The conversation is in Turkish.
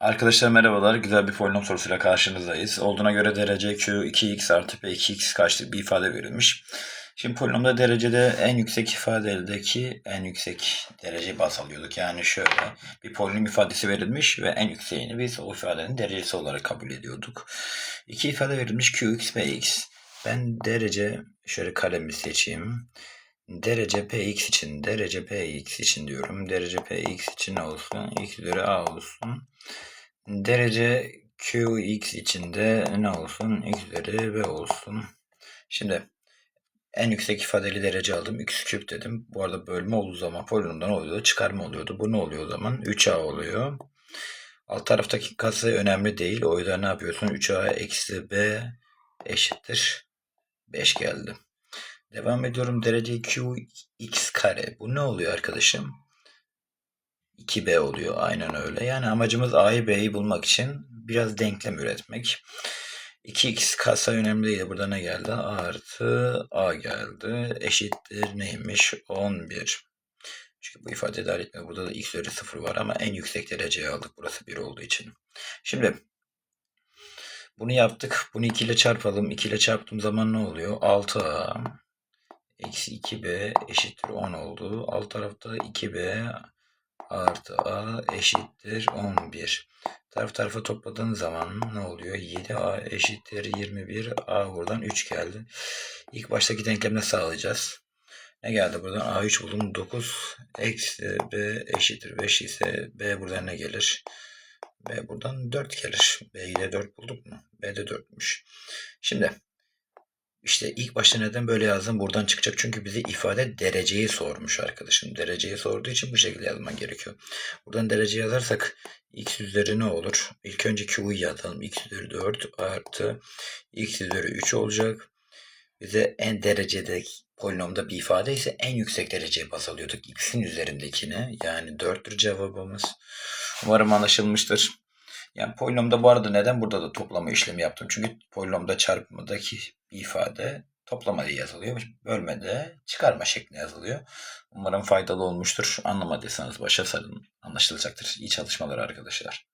Arkadaşlar merhabalar. Güzel bir polinom sorusuyla karşınızdayız. Olduğuna göre derece q 2x artı p 2x kaçlık bir ifade verilmiş. Şimdi polinomda derecede en yüksek ifadeldeki en yüksek dereceyi baz alıyorduk. Yani şöyle bir polinom ifadesi verilmiş ve en yükseğini biz o ifadenin derecesi olarak kabul ediyorduk. İki ifade verilmiş qx px. Ben derece şöyle kalemi seçeyim. Derece px için, derece px için diyorum. Derece px için olsun? x üzeri a olsun. Derece qx için de ne olsun? x üzeri b olsun. Şimdi en yüksek ifadeli derece aldım. x küp dedim. Bu arada bölme olduğu zaman polinomda ne oluyordu? Çıkarma oluyordu. Bu ne oluyor o zaman? 3a oluyor. Alt taraftaki katsayı önemli değil. O yüzden ne yapıyorsun? 3a eksi b eşittir. 5 geldi. Devam ediyorum. Derece q x kare. Bu ne oluyor arkadaşım? 2b oluyor. Aynen öyle. Yani amacımız a'yı b'yi bulmak için biraz denklem üretmek. 2x kasa önemli değil. Burada ne geldi? A artı a geldi. Eşittir neymiş? 11. Çünkü bu ifade dahil etmiyor. Burada da x üzeri 0 var ama en yüksek dereceyi aldık. Burası 1 olduğu için. Şimdi bunu yaptık. Bunu 2 ile çarpalım. 2 ile çarptığım zaman ne oluyor? 6a eksi 2b eşittir 10 oldu. Alt tarafta 2b artı a eşittir 11. Taraf tarafa topladığın zaman ne oluyor? 7a eşittir 21. a buradan 3 geldi. İlk baştaki denklemle sağlayacağız. Ne geldi buradan? a3 buldum 9. Eksi b eşittir 5 ise b buradan ne gelir? b buradan 4 gelir. b ile 4 bulduk mu? b de 4'müş. Şimdi işte ilk başta neden böyle yazdım? Buradan çıkacak çünkü bize ifade dereceyi sormuş arkadaşım. Dereceyi sorduğu için bu şekilde yazman gerekiyor. Buradan derece yazarsak x üzeri ne olur? İlk önce q'yu yazalım. x üzeri 4 artı x üzeri 3 olacak. Bize en derecede polinomda bir ifade ise en yüksek dereceye baz alıyorduk. x'in üzerindekine. Yani 4'tür cevabımız. Umarım anlaşılmıştır. Yani polinomda bu arada neden burada da toplama işlemi yaptım? Çünkü polinomda çarpmadaki ifade toplama diye yazılıyor. Bölmede çıkarma şeklinde yazılıyor. Umarım faydalı olmuştur. Anlamadıysanız başa sarın. Anlaşılacaktır. İyi çalışmalar arkadaşlar.